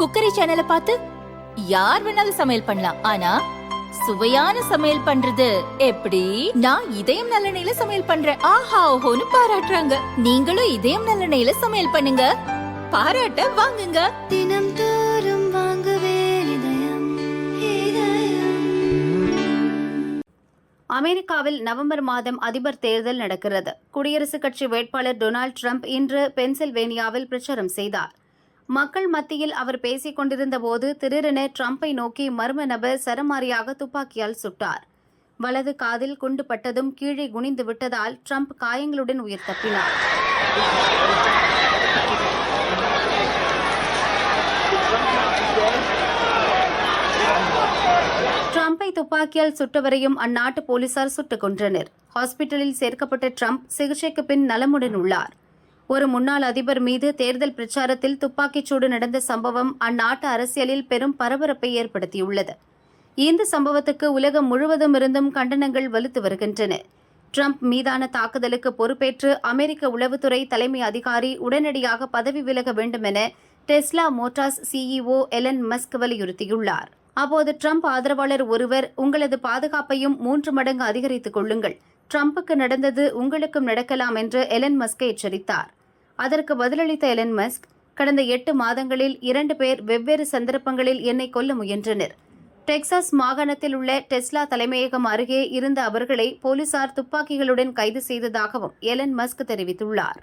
Cookery சேனலை பார்த்து யார் வேணாலும் சமையல் பண்ணலாம். ஆனா சுவையான சமையல் பண்றது எப்படி? நான் இதயம் நல்லெண்ணெயில சமையல் பண்றேன். ஆஹா ஓஹோன்னு பாராட்டுறாங்க. நீங்களும் இதயம் நல்லெண்ணெயில சமையல் பண்ணுங்க. பாராட்ட வாங்குங்க. தினம் தோறும் வாங்குவே இதயம் இதயம். அமெரிக்காவில் நவம்பர் மாதம் அதிபர் தேர்தல் நடக்கிறது. குடியரசுக் கட்சி வேட்பாளர் டொனால்ட் ட்ரம்ப் இன்று பென்சில்வேனியாவில் பிரச்சாரம் செய்தார். மக்கள் மத்தியில் அவர் பேசிக் கொண்டிருந்த போது திடீரென ட்ரம்பை நோக்கி மர்ம நபர் சரமாரியாக துப்பாக்கியால் சுட்டார். வலது காதில் குண்டு பட்டதும் கீழே குனிந்து விட்டதால் ட்ரம்ப் காயங்களுடன் உயிர் தப்பினார். ட்ரம்பை துப்பாக்கியால் சுட்டவரையும் அந்நாட்டு போலீசார் சுட்டுக் கொன்றனர். ஹாஸ்பிட்டலில் சேர்க்கப்பட்ட ட்ரம்ப் சிகிச்சைக்கு பின் நலமுடன் உள்ளார். ஒரு முன்னாள் அதிபர் மீது தேர்தல் பிரச்சாரத்தில் துப்பாக்கிச்சூடு நடந்த சம்பவம் அந்நாட்டு அரசியலில் பெரும் பரபரப்பை ஏற்படுத்தியுள்ளது. இந்த சம்பவத்துக்கு உலகம் முழுவதும் இருந்தும் கண்டனங்கள் வலுத்து வருகின்றன. ட்ரம்ப் மீதான தாக்குதலுக்கு பொறுப்பேற்று அமெரிக்க உளவுத்துறை தலைமை அதிகாரி உடனடியாக பதவி விலக வேண்டும் என Tesla Motors CEO Elon Musk வலியுறுத்தியுள்ளார். அப்போது ட்ரம்ப் ஆதரவாளர் ஒருவர் உங்களது பாதுகாப்பையும் மூன்று மடங்கு அதிகரித்துக் கொள்ளுங்கள். ட்ரம்புக்கு நடந்தது உங்களுக்கும் நடக்கலாம் என்று எலன் மஸ்கை எச்சரித்தார். அதற்கு பதிலளித்த எலன் மஸ்க் கடந்த எட்டு மாதங்களில் இரண்டு பேர் வெவ்வேறு சந்தர்ப்பங்களில் என்னை கொல்ல முயன்றனர். டெக்சாஸ் மாகாணத்தில் உள்ள டெஸ்லா தலைமையகம் அருகே இருந்த அவர்களை போலீசார் துப்பாக்கிகளுடன் கைது செய்ததாகவும் எலன் மஸ்க் தெரிவித்துள்ளார்.